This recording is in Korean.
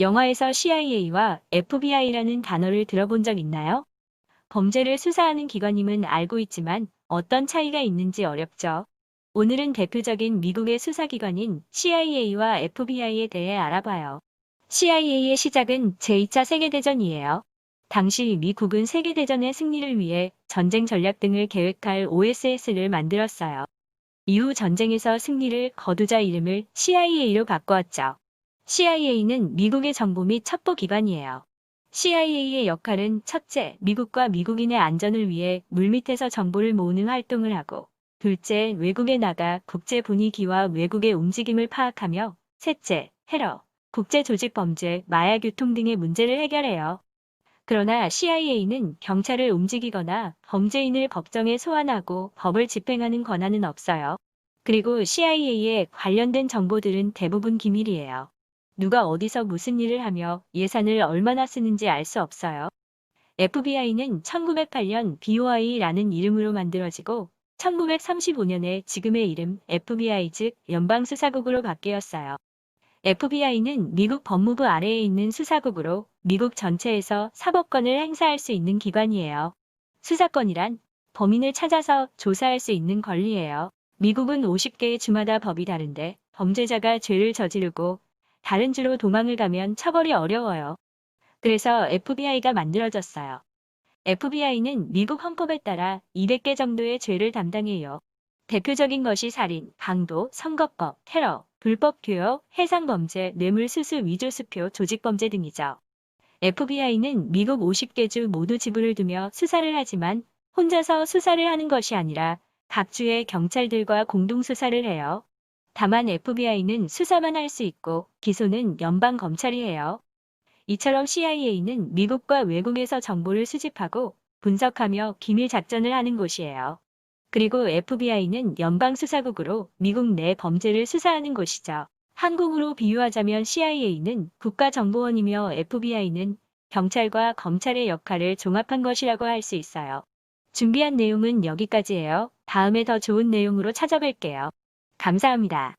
영화에서 CIA와 FBI라는 단어를 들어본 적 있나요? 범죄를 수사하는 기관임은 알고 있지만 어떤 차이가 있는지 어렵죠. 오늘은 대표적인 미국의 수사기관인 CIA와 FBI에 대해 알아봐요. CIA의 시작은 제2차 세계대전이에요. 당시 미국은 세계대전의 승리를 위해 전쟁 전략 등을 계획할 OSS를 만들었어요. 이후 전쟁에서 승리를 거두자 이름을 CIA로 바꾸었죠. CIA는 미국의 정보 및 첩보 기관이에요. CIA의 역할은 첫째, 미국과 미국인의 안전을 위해 물밑에서 정보를 모으는 활동을 하고, 둘째, 외국에 나가 국제 분위기와 외국의 움직임을 파악하며, 셋째, 테러, 국제 조직 범죄, 마약 유통 등의 문제를 해결해요. 그러나 CIA는 경찰을 움직이거나 범죄인을 법정에 소환하고 법을 집행하는 권한은 없어요. 그리고 CIA에 관련된 정보들은 대부분 기밀이에요. 누가 어디서 무슨 일을 하며 예산을 얼마나 쓰는지 알 수 없어요. FBI는 1908년 BOI라는 이름으로 만들어지고 1935년에 지금의 이름 FBI 즉 연방수사국으로 바뀌었어요. FBI는 미국 법무부 아래에 있는 수사국으로 미국 전체에서 사법권을 행사할 수 있는 기관이에요. 수사권이란 범인을 찾아서 조사할 수 있는 권리예요. 미국은 50개의 주마다 법이 다른데 범죄자가 죄를 저지르고 다른 주로 도망을 가면 처벌이 어려워요. 그래서 FBI가 만들어졌어요. FBI는 미국 헌법에 따라 200개 정도의 죄를 담당해요. 대표적인 것이 살인, 강도, 선거법, 테러, 불법 교역, 해상범죄, 뇌물수수 위조수표, 조직범죄 등이죠. FBI는 미국 50개 주 모두 지부를 두며 수사를 하지만 혼자서 수사를 하는 것이 아니라 각 주의 경찰들과 공동 수사를 해요. 다만 FBI는 수사만 할 수 있고 기소는 연방 검찰이 해요. 이처럼 CIA는 미국과 외국에서 정보를 수집하고 분석하며 기밀 작전을 하는 곳이에요. 그리고 FBI는 연방수사국으로 미국 내 범죄를 수사하는 곳이죠. 한국으로 비유하자면 CIA는 국가정보원이며 FBI는 경찰과 검찰의 역할을 종합한 것이라고 할 수 있어요. 준비한 내용은 여기까지예요. 다음에 더 좋은 내용으로 찾아뵐게요. 감사합니다.